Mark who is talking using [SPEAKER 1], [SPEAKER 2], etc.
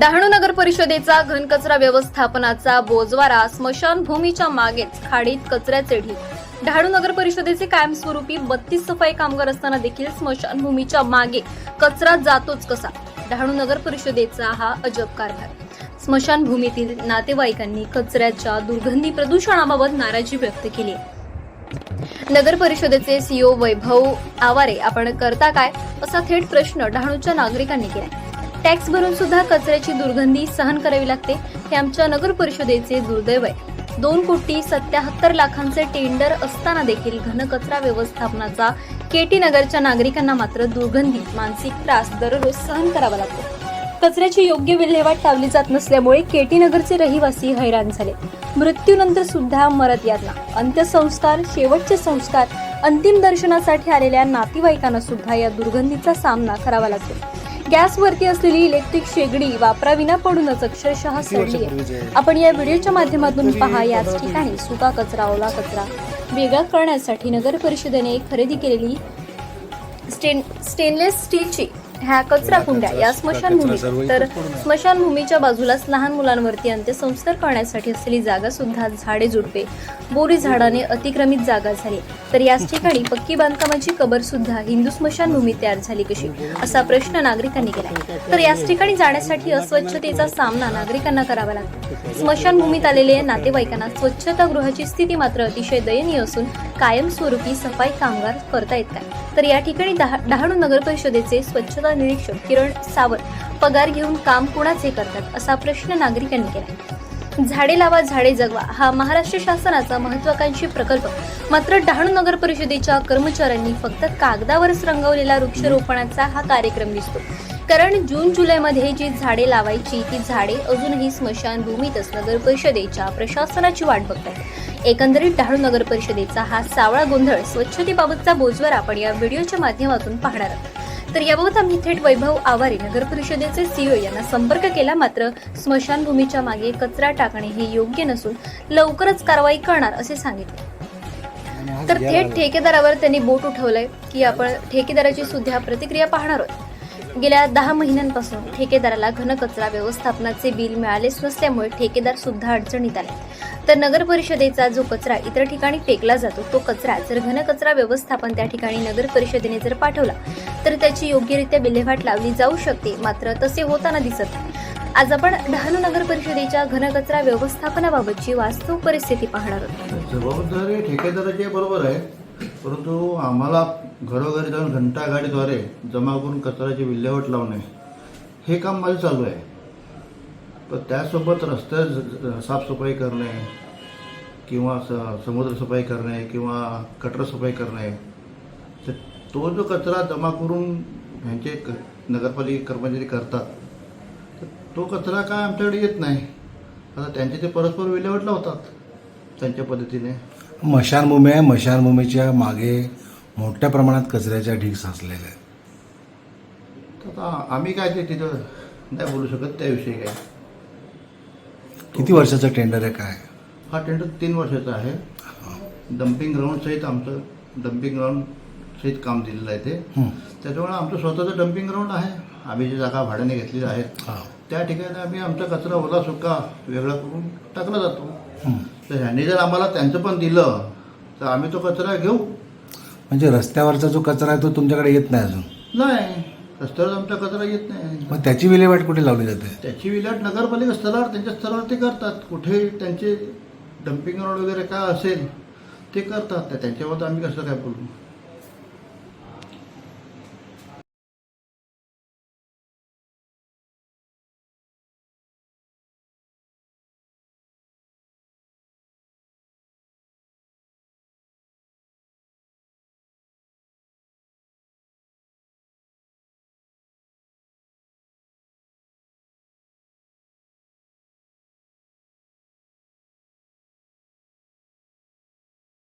[SPEAKER 1] डहाणू नगर परिषदेचा घनकचरा व्यवस्थापनाचा बोजवारा स्मशानभूमीच्या मागेच खाडीत कचऱ्याचे ढीग. डहाणू नगर परिषदेचे कायमस्वरूपी बत्तीस सफाई कामगार असताना देखील स्मशानभूमीच्या मागे कचरा जातोच कसा? डहाणू नगर परिषदेचा हा अजब कारभार. स्मशानभूमीतील नातेवाईकांनी कचऱ्याच्या दुर्गंधी प्रदूषणाबाबत नाराजी व्यक्त केली. नगर परिषदेचे सीओ वैभव आवारे आपण करता काय? असा थेट प्रश्न डहाणूच्या नागरिकांनी केला टॅक्स भरून सुद्धा कचऱ्याची दुर्गंधी सहन करावी लागते. हे आमच्या नगर परिषदेचे दुर्दैव आहे. दोन कोटी सत्याहत्तर लाखांचे टेंडर असताना देखील घनकचरा व्यवस्थापनाचा केटी नगरच्या नागरिकांना मात्र दुर्गंधी मानसिक त्रास दररोज सहन करावा लागतो. कचऱ्याची योग्य विल्हेवाट लावली जात नसल्यामुळे केटी नगरचे रहिवासी हैराण झाले. मृत्यूनंतर सुद्धा मरत यातना. अंत्यसंस्कार शेवटचे संस्कार अंतिम दर्शनासाठी आलेल्या नातेवाईकांना सुद्धा या दुर्गंधीचा सामना करावा लागतो. गॅसवरती असलेली इलेक्ट्रिक शेगडी वापराविना पडूनच अक्षरशः सडली आहे. आपण या व्हिडिओच्या माध्यमातून पहा याच ठिकाणी सुका कचरा ओला कचरा. वेगळा करण्यासाठी नगर परिषदेने खरेदी केलेली स्टेन स्टेनलेस स्टीलची ह्या कचरा कुंड्या या स्मशानभूमीत तर स्मशानभूमीच्या बाजूलाच लहान मुलांवरती अंत्यसंस्कार करण्यासाठी असलेली जागा सुद्धा झाडे झुडपे. बोरी झाडाने अतिक्रमित जागा झाली. तर याच ठिकाणी पक्की बांधकामाची कबर सुद्धा हिंदू स्मशानभूमी तयार झाली कशी? असा प्रश्न नागरिकांनी केला तर याच ठिकाणी जाण्यासाठी अस्वच्छतेचा सामना नागरिकांना करावा लागतो. स्मशानभूमीत आलेले नातेवाईकांना स्वच्छतागृहाची स्थिती मात्र अतिशय दयनीय असून कायमस्वरूपी सफाई कामगार करता येत काय तर या ठिकाणी डहा- डहाणू नगर परिषदेचे स्वच्छता निरीक्षक किरण सावंत पगार घेऊन काम कोणाचे करतात असा प्रश्न नागरिकांनी केला. झाडे लावा झाडे जगवा हा महाराष्ट्र शासनाचा महत्वाकांक्षी प्रकल्प. मात्र डहाणू नगर परिषदेच्या कर्मचाऱ्यांनी फक्त कागदावरच रंगवलेला वृक्षारोपणाचा हा कार्यक्रम दिसतो. कारण जून जुलैमध्ये जी झाडे लावायची ती झाडे अजूनही स्मशानभूमीतच नगर परिषदेच्या प्रशासनाची वाट बघतात एकंदरीत डहाणू नगर परिषदेचा हा सावळा गोंधळ स्वच्छतेबाबतचा बोजवर आपण या व्हिडिओच्या माध्यमातून पाहणार आहोत. तर याबाबत आम्ही थेट वैभव आवारे नगर परिषदेचे सीओ यांना संपर्क केला. मात्र स्मशानभूमीच्या मागे कचरा टाकणे हे योग्य नसून लवकरच कारवाई करणार असे सांगितले. तर थेट ठेकेदारावर त्यांनी बोट उठवलंय की आपण ठेकेदाराची सुद्धा प्रतिक्रिया पाहणार आहोत. गेल्या दहा महिन्यांपासून ठेकेदाराला घनकचरा व्यवस्थापनाचे बिल मिळालेच नसल्यामुळे ठेकेदार सुद्धा अडचणीत आले. तर नगर परिषदेचा जो कचरा इतर ठिकाणी फेकला जातो तो कचरा जर घनकचरा व्यवस्थापन त्या ठिकाणी नगर परिषदेने जर पाठवला तर त्याची योग्यरित्या विल्हेवाट लावली जाऊ शकते. मात्र तसे होताना दिसत आज आपण डहाणू नगर परिषदेच्या घनकचरा व्यवस्थापनाबाबतची वास्तव परिस्थिती पाहणार आहोत.
[SPEAKER 2] जबाबदारी ठेकेदाराची आहे, बरोबर आहे परंतु आम्हाला घरोघरी जाऊन घंटा गाडीद्वारे जमा करून कचऱ्याची विल्हेवाट लावणे हे काम माझं चालू आहे. पण त्यासोबत रस्ते साफसफाई करणे किंवा स समुद्रसफाई करणे किंवा कटरसफाई करणे तर तो जो कचरा जमा करून ह्यांचे क नगरपालिका कर्मचारी करतात तर तो कचरा काय आमच्याकडे येत नाही. आता त्यांचे ते परस्पर विल्हेवाट लावतात त्यांच्या पद्धतीने.
[SPEAKER 3] मशानभूमी आहे. मशानभूमीच्या मागे मोठ्या प्रमाणात कचऱ्याच्या ढीग साचलेल्या आहेत.
[SPEAKER 2] तर आता आम्ही काय ते तिथं नाही बोलू शकत त्याविषयी काय.
[SPEAKER 3] किती वर्षाचं टेंडर आहे काय?
[SPEAKER 2] हा टेंडर तीन वर्षाचा आहे. डम्पिंग ग्राउंड सहित आमचं डम्पिंग ग्राउंड सहित काम दिलेलं आहे ते. त्याच्यामुळे आमचं स्वतःचं डम्पिंग ग्राउंड आहे. आम्ही जी जागा भाड्याने घेतलेली आहे. त्या ठिकाणी आम्ही आमचा कचरा ओला सुका वेगळा करून टाकला जातो. तर ह्यांनी जर आम्हाला त्यांचं पण दिलं तर आम्ही तो कचरा घेऊ.
[SPEAKER 3] म्हणजे रस्त्यावरचा जो कचरा आहे तो तुमच्याकडे येत नाही अजून?
[SPEAKER 2] नाही. रस्त्यावर आमचा कचरा येत नाही.
[SPEAKER 3] मग त्याची विल्हेवाट कुठे लावली जाते?
[SPEAKER 2] त्याची विल्हेवाट नगरपालिका स्तरावर त्यांच्या स्तरावर ते करतात. कुठे त्यांचे डम्पिंग ग्राउंड वगैरे काय असेल ते करतात. त्या- त्यांच्याबद्दल आम्ही कसं काय बोलू?